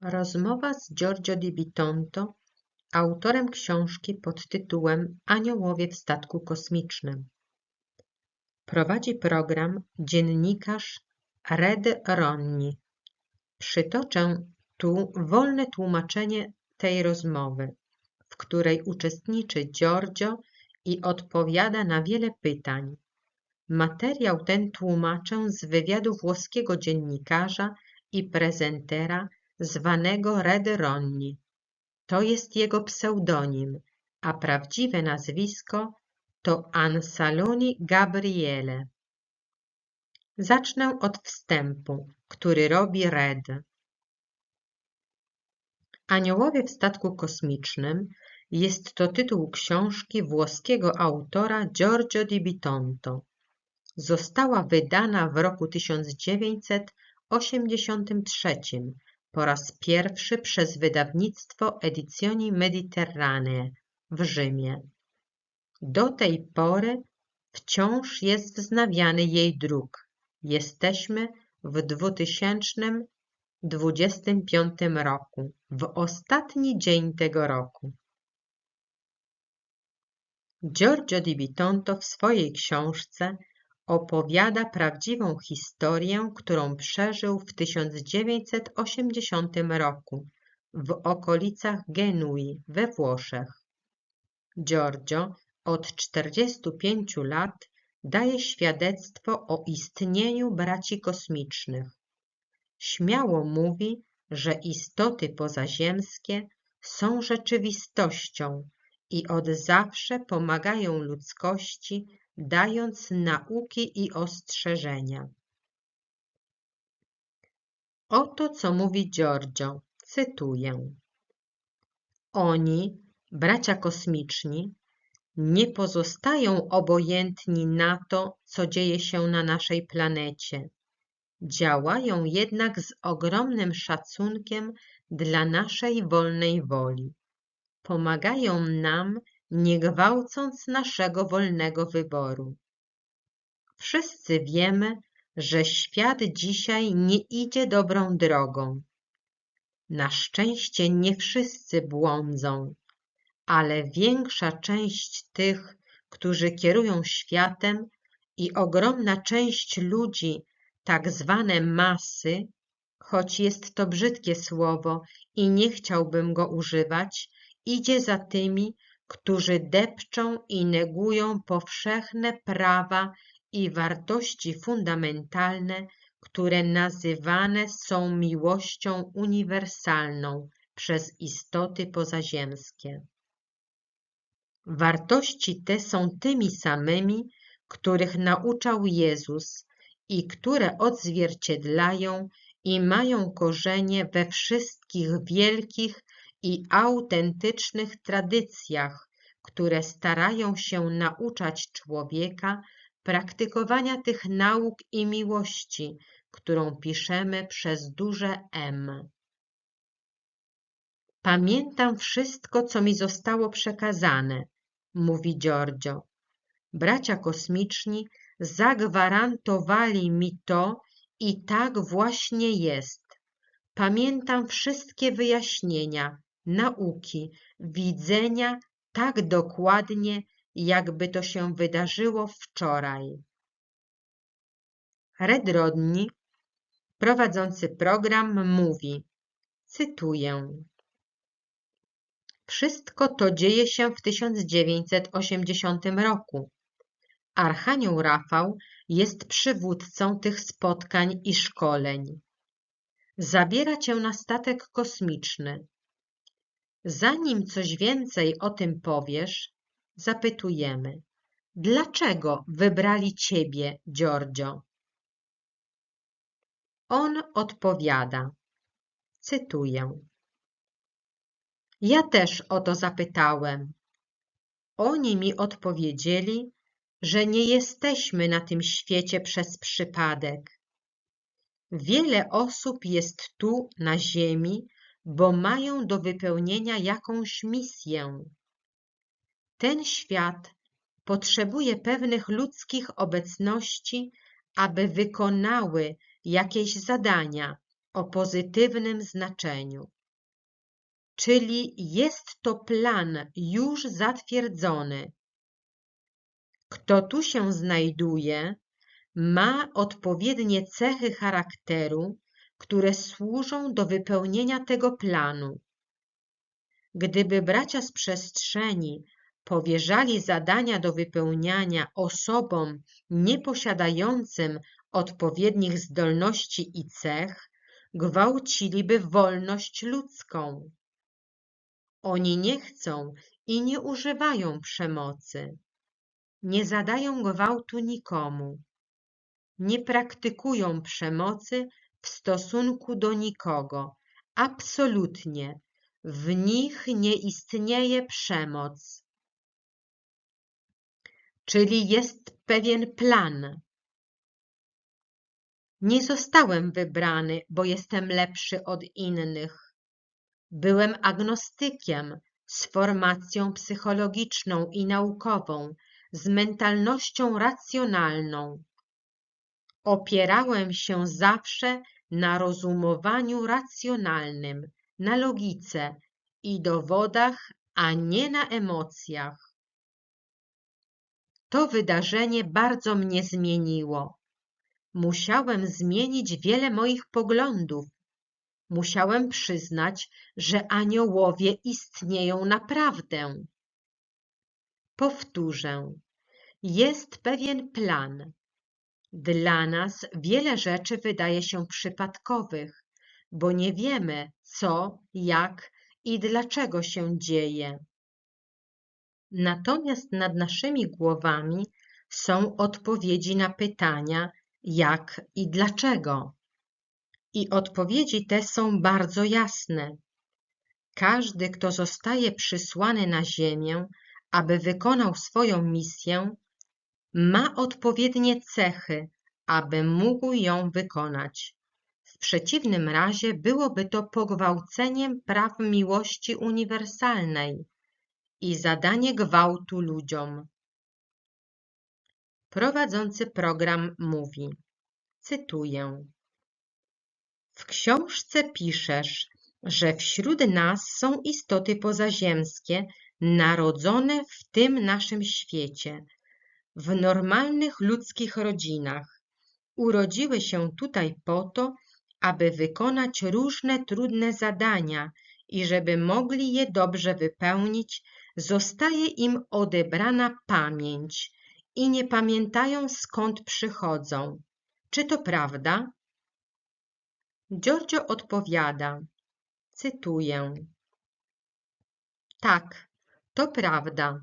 Rozmowa z Giorgio di Bitonto, autorem książki pod tytułem Aniołowie w statku kosmicznym. Prowadzi program dziennikarz Red Ronni. Przytoczę tu wolne tłumaczenie tej rozmowy, w której uczestniczy Giorgio i odpowiada na wiele pytań. Materiał ten tłumaczę z wywiadu włoskiego dziennikarza i prezentera zwanego Red Ronni. To jest jego pseudonim, a prawdziwe nazwisko to Ansaloni Gabriele. Zacznę od wstępu, który robi Red. Aniołowie w statku kosmicznym jest to tytuł książki włoskiego autora Giorgio di Bitonto. Została wydana w roku 1983 po raz pierwszy przez wydawnictwo Edizioni Mediterranee w Rzymie. Do tej pory wciąż jest wznawiany jej druk. Jesteśmy w 2025 roku, w ostatni dzień tego roku. Giorgio di Bitonto w swojej książce opowiada prawdziwą historię, którą przeżył w 1980 roku w okolicach Genui we Włoszech. Giorgio od 45 lat daje świadectwo o istnieniu braci kosmicznych. Śmiało mówi, że istoty pozaziemskie są rzeczywistością i od zawsze pomagają ludzkości dając nauki i ostrzeżenia. Oto co mówi Giorgio, cytuję. Oni, bracia kosmiczni, nie pozostają obojętni na to, co dzieje się na naszej planecie. Działają jednak z ogromnym szacunkiem dla naszej wolnej woli. Pomagają nam nie gwałcąc naszego wolnego wyboru. Wszyscy wiemy, że świat dzisiaj nie idzie dobrą drogą. Na szczęście nie wszyscy błądzą, ale większa część tych, którzy kierują światem i ogromna część ludzi, tak zwane masy, choć jest to brzydkie słowo i nie chciałbym go używać, idzie za tymi, którzy depczą i negują powszechne prawa i wartości fundamentalne, które nazywane są miłością uniwersalną przez istoty pozaziemskie. Wartości te są tymi samymi, których nauczał Jezus i które odzwierciedlają i mają korzenie we wszystkich wielkich i autentycznych tradycjach, które starają się nauczać człowieka praktykowania tych nauk i miłości, którą piszemy przez duże M. Pamiętam wszystko, co mi zostało przekazane, mówi Giorgio. Bracia kosmiczni zagwarantowali mi to i tak właśnie jest. Pamiętam wszystkie wyjaśnienia, nauki, widzenia tak dokładnie, jakby to się wydarzyło wczoraj. Red Rodney, prowadzący program, mówi, cytuję, Wszystko to dzieje się w 1980 roku. Archanioł Rafał jest przywódcą tych spotkań i szkoleń. Zabiera cię na statek kosmiczny, Zanim coś więcej o tym powiesz, zapytujemy, dlaczego wybrali ciebie, Giorgio? On odpowiada, cytuję. Ja też o to zapytałem. Oni mi odpowiedzieli, że nie jesteśmy na tym świecie przez przypadek. Wiele osób jest tu na ziemi bo mają do wypełnienia jakąś misję. Ten świat potrzebuje pewnych ludzkich obecności, aby wykonały jakieś zadania o pozytywnym znaczeniu. Czyli jest to plan już zatwierdzony. Kto tu się znajduje, ma odpowiednie cechy charakteru, które służą do wypełnienia tego planu. Gdyby bracia z przestrzeni powierzali zadania do wypełniania osobom nieposiadającym odpowiednich zdolności i cech, gwałciliby wolność ludzką. Oni nie chcą i nie używają przemocy. Nie zadają gwałtu nikomu. Nie praktykują przemocy w stosunku do nikogo. Absolutnie. W nich nie istnieje przemoc. Czyli jest pewien plan. Nie zostałem wybrany, bo jestem lepszy od innych. Byłem agnostykiem z formacją psychologiczną i naukową, z mentalnością racjonalną. Opierałem się zawsze na rozumowaniu racjonalnym, na logice i dowodach, a nie na emocjach. To wydarzenie bardzo mnie zmieniło. Musiałem zmienić wiele moich poglądów. Musiałem przyznać, że aniołowie istnieją naprawdę. Powtórzę. Jest pewien plan. Dla nas wiele rzeczy wydaje się przypadkowych, bo nie wiemy, co, jak i dlaczego się dzieje. Natomiast nad naszymi głowami są odpowiedzi na pytania jak i dlaczego. I odpowiedzi te są bardzo jasne. Każdy, kto zostaje przysłany na ziemię, aby wykonał swoją misję, ma odpowiednie cechy, aby mógł ją wykonać. W przeciwnym razie byłoby to pogwałceniem praw miłości uniwersalnej i zadanie gwałtu ludziom. Prowadzący program mówi, cytuję: W książce piszesz, że wśród nas są istoty pozaziemskie, narodzone w tym naszym świecie, w normalnych ludzkich rodzinach. Urodziły się tutaj po to, aby wykonać różne trudne zadania i żeby mogli je dobrze wypełnić, zostaje im odebrana pamięć i nie pamiętają skąd przychodzą. Czy to prawda? Giorgio odpowiada, cytuję. Tak, to prawda.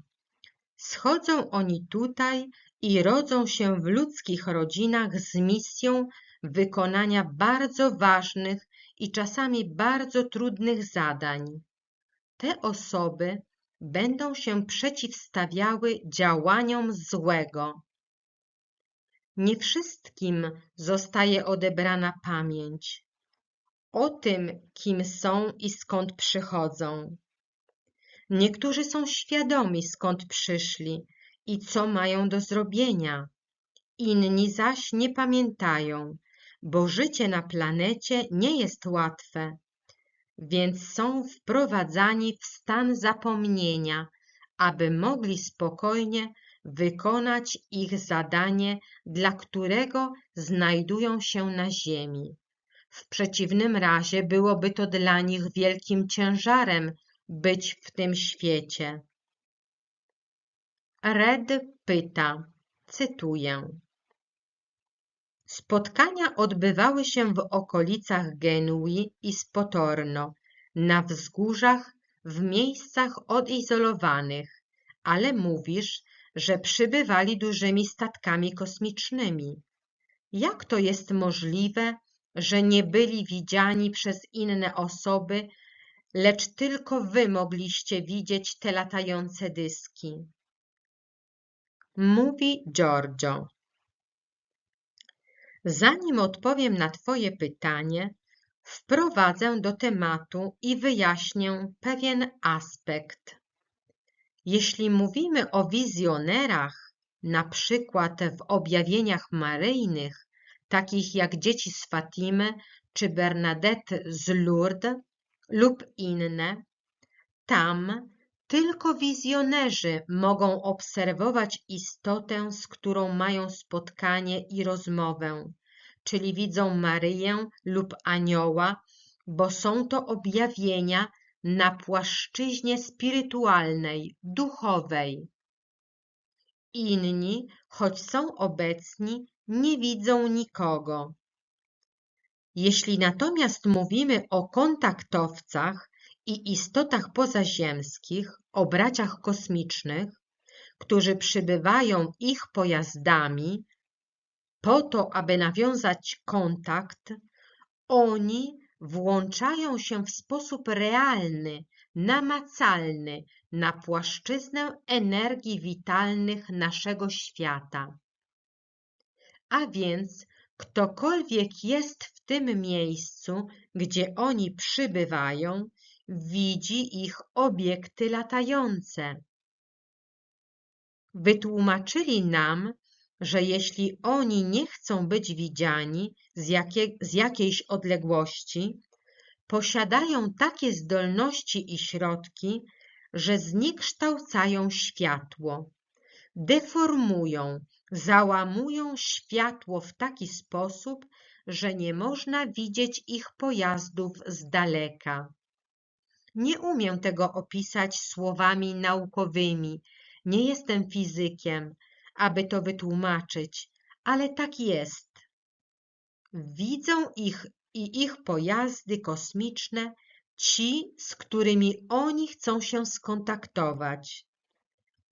Schodzą oni tutaj i rodzą się w ludzkich rodzinach z misją wykonania bardzo ważnych i czasami bardzo trudnych zadań. Te osoby będą się przeciwstawiały działaniom złego. Nie wszystkim zostaje odebrana pamięć o tym, kim są i skąd przychodzą. Niektórzy są świadomi, skąd przyszli i co mają do zrobienia. Inni zaś nie pamiętają, bo życie na planecie nie jest łatwe więc są wprowadzani w stan zapomnienia, aby mogli spokojnie wykonać ich zadanie, dla którego znajdują się na ziemi. W przeciwnym razie byłoby to dla nich wielkim ciężarem być w tym świecie. Red pyta, cytuję. Spotkania odbywały się w okolicach Genui i Spotorno, na wzgórzach, w miejscach odizolowanych, ale mówisz, że przybywali dużymi statkami kosmicznymi. Jak to jest możliwe, że nie byli widziani przez inne osoby, lecz tylko wy mogliście widzieć te latające dyski? Mówi Giorgio. Zanim odpowiem na Twoje pytanie, wprowadzę do tematu i wyjaśnię pewien aspekt. Jeśli mówimy o wizjonerach, na przykład w objawieniach maryjnych, takich jak dzieci z Fatimy, czy Bernadette z Lourdes lub inne, tam tylko wizjonerzy mogą obserwować istotę, z którą mają spotkanie i rozmowę, czyli widzą Maryję lub anioła, bo są to objawienia na płaszczyźnie spirytualnej, duchowej. Inni, choć są obecni, nie widzą nikogo. Jeśli natomiast mówimy o kontaktowcach i istotach pozaziemskich, o braciach kosmicznych, którzy przybywają ich pojazdami po to, aby nawiązać kontakt, oni włączają się w sposób realny, namacalny na płaszczyznę energii witalnych naszego świata. A więc ktokolwiek jest w tym miejscu, gdzie oni przybywają, widzi ich obiekty latające. Wytłumaczyli nam, że jeśli oni nie chcą być widziani z, z jakiejś odległości, posiadają takie zdolności i środki, że zniekształcają światło, deformują, załamują światło w taki sposób, że nie można widzieć ich pojazdów z daleka. Nie umiem tego opisać słowami naukowymi, nie jestem fizykiem, aby to wytłumaczyć, ale tak jest. Widzą ich i ich pojazdy kosmiczne ci, z którymi oni chcą się skontaktować.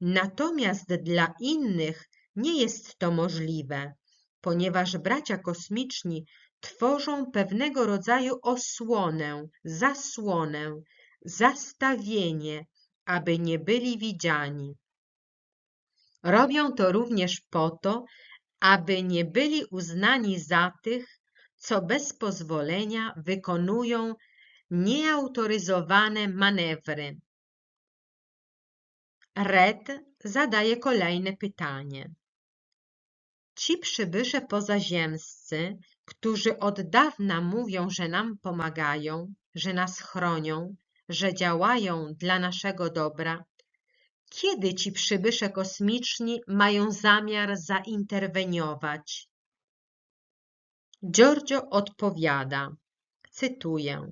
Natomiast dla innych nie jest to możliwe, ponieważ bracia kosmiczni tworzą pewnego rodzaju osłonę, zasłonę, zastawienie, aby nie byli widziani. Robią to również po to, aby nie byli uznani za tych, co bez pozwolenia wykonują nieautoryzowane manewry. Red zadaje kolejne pytanie. Ci przybysze pozaziemscy, którzy od dawna mówią, że nam pomagają, że nas chronią, że działają dla naszego dobra, kiedy ci przybysze kosmiczni mają zamiar zainterweniować? Giorgio odpowiada, cytuję.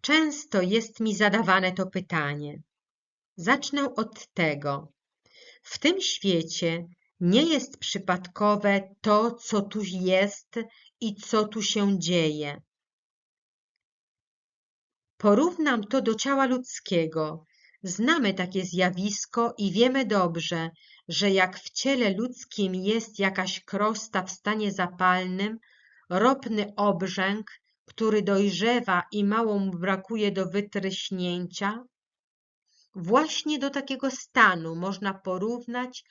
Często jest mi zadawane to pytanie. Zacznę od tego. W tym świecie nie jest przypadkowe to, co tu jest i co tu się dzieje. Porównam to do ciała ludzkiego. Znamy takie zjawisko i wiemy dobrze, że jak w ciele ludzkim jest jakaś krosta w stanie zapalnym, ropny obrzęk, który dojrzewa i mało mu brakuje do wytryśnięcia, właśnie do takiego stanu można porównać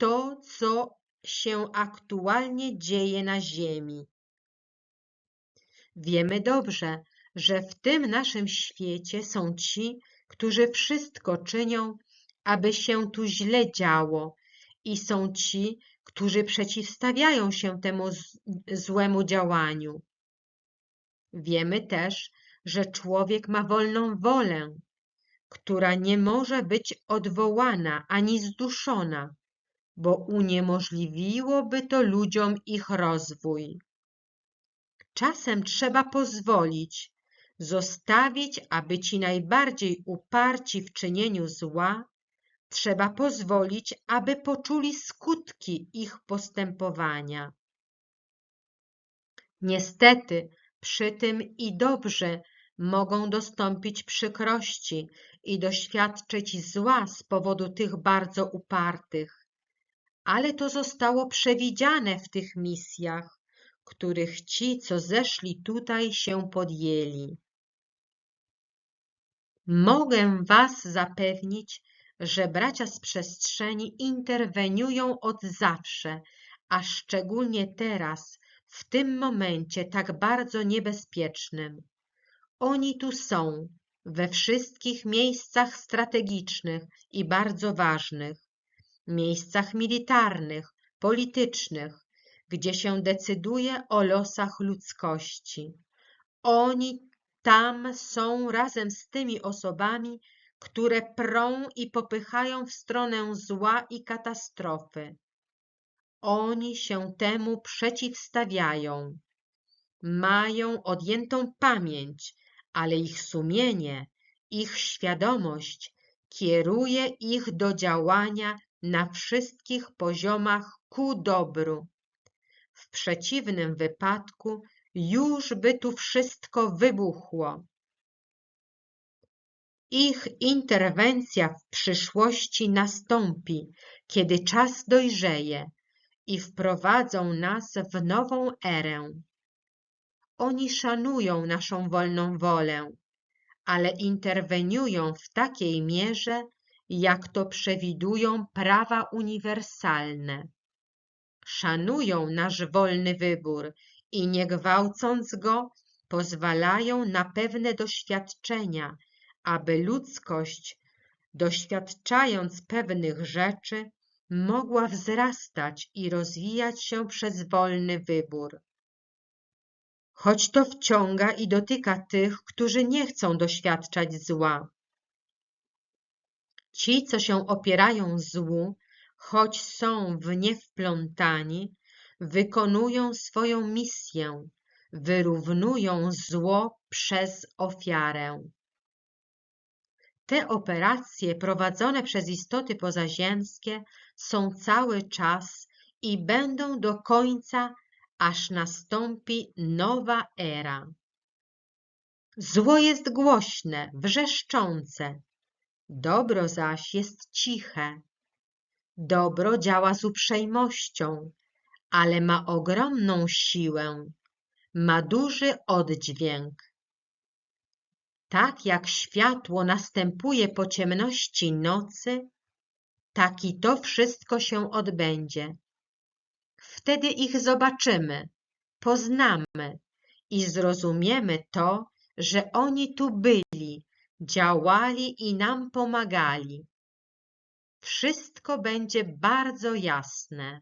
to, co się aktualnie dzieje na Ziemi. Wiemy dobrze, że w tym naszym świecie są ci, którzy wszystko czynią, aby się tu źle działo, i są ci, którzy przeciwstawiają się temu złemu działaniu. Wiemy też, że człowiek ma wolną wolę, która nie może być odwołana ani zduszona, bo uniemożliwiłoby to ludziom ich rozwój. Czasem trzeba pozwolić, zostawić, aby ci najbardziej uparci w czynieniu zła, trzeba pozwolić, aby poczuli skutki ich postępowania. Niestety, przy tym i dobrze mogą dostąpić przykrości i doświadczyć zła z powodu tych bardzo upartych. Ale to zostało przewidziane w tych misjach, których ci, co zeszli tutaj, się podjęli. Mogę Was zapewnić, że bracia z przestrzeni interweniują od zawsze, a szczególnie teraz, w tym momencie tak bardzo niebezpiecznym. Oni tu są, we wszystkich miejscach strategicznych i bardzo ważnych, miejscach militarnych, politycznych, gdzie się decyduje o losach ludzkości. Oni tam są razem z tymi osobami, które prą i popychają w stronę zła i katastrofy. Oni się temu przeciwstawiają. Mają odjętą pamięć, ale ich sumienie, ich świadomość kieruje ich do działania na wszystkich poziomach ku dobru. W przeciwnym wypadku już by tu wszystko wybuchło. Ich interwencja w przyszłości nastąpi, kiedy czas dojrzeje i wprowadzą nas w nową erę. Oni szanują naszą wolną wolę, ale interweniują w takiej mierze, jak to przewidują prawa uniwersalne. Szanują nasz wolny wybór i nie gwałcąc go, pozwalają na pewne doświadczenia, aby ludzkość, doświadczając pewnych rzeczy, mogła wzrastać i rozwijać się przez wolny wybór. Choć to wciąga i dotyka tych, którzy nie chcą doświadczać zła. Ci, co się opierają złu, choć są w nie wplątani, wykonują swoją misję, wyrównują zło przez ofiarę. Te operacje prowadzone przez istoty pozaziemskie są cały czas i będą do końca, aż nastąpi nowa era. Zło jest głośne, wrzeszczące, dobro zaś jest ciche. Dobro działa z uprzejmością, ale ma ogromną siłę, ma duży oddźwięk. Tak jak światło następuje po ciemności nocy, tak i to wszystko się odbędzie. Wtedy ich zobaczymy, poznamy i zrozumiemy to, że oni tu byli, działali i nam pomagali. Wszystko będzie bardzo jasne.